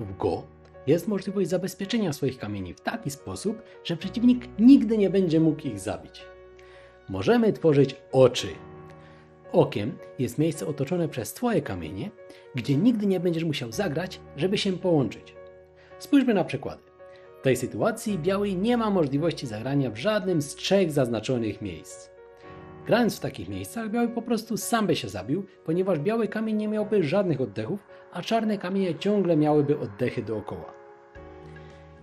W Go jest możliwość zabezpieczenia swoich kamieni w taki sposób, że przeciwnik nigdy nie będzie mógł ich zabić. Możemy tworzyć oczy. Okiem jest miejsce otoczone przez Twoje kamienie, gdzie nigdy nie będziesz musiał zagrać, żeby się połączyć. Spójrzmy na przykłady. W tej sytuacji biały nie ma możliwości zagrania w żadnym z trzech zaznaczonych miejsc. Grając w takich miejscach, biały po prostu sam by się zabił, ponieważ biały kamień nie miałby żadnych oddechów, a czarne kamienie ciągle miałyby oddechy dookoła.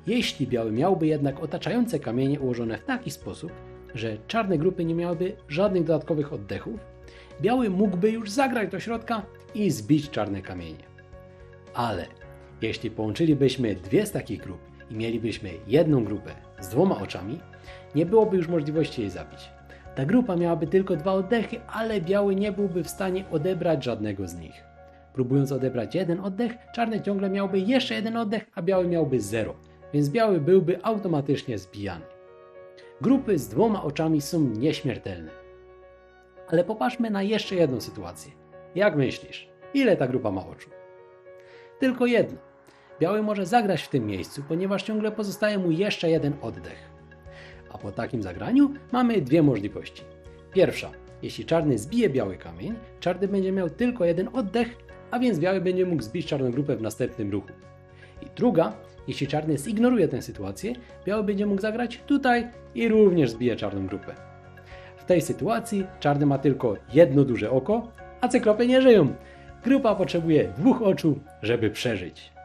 Jeśli biały miałby jednak otaczające kamienie ułożone w taki sposób, że czarne grupy nie miałyby żadnych dodatkowych oddechów, biały mógłby już zagrać do środka i zbić czarne kamienie. Ale jeśli połączylibyśmy dwie z takich grup i mielibyśmy jedną grupę z dwoma oczami, nie byłoby już możliwości jej zabić. Ta grupa miałaby tylko dwa oddechy, ale biały nie byłby w stanie odebrać żadnego z nich. Próbując odebrać jeden oddech, czarny ciągle miałby jeszcze jeden oddech, a biały miałby zero, więc biały byłby automatycznie zbijany. Grupy z dwoma oczami są nieśmiertelne. Ale popatrzmy na jeszcze jedną sytuację. Jak myślisz, ile ta grupa ma oczu? Tylko jedno. Biały może zagrać w tym miejscu, ponieważ ciągle pozostaje mu jeszcze jeden oddech. A po takim zagraniu mamy dwie możliwości. Pierwsza, jeśli czarny zbije biały kamień, czarny będzie miał tylko jeden oddech, a więc biały będzie mógł zbić czarną grupę w następnym ruchu. I druga, jeśli czarny zignoruje tę sytuację, biały będzie mógł zagrać tutaj i również zbije czarną grupę. W tej sytuacji czarny ma tylko jedno duże oko, a cyklopy nie żyją. Grupa potrzebuje dwóch oczu, żeby przeżyć.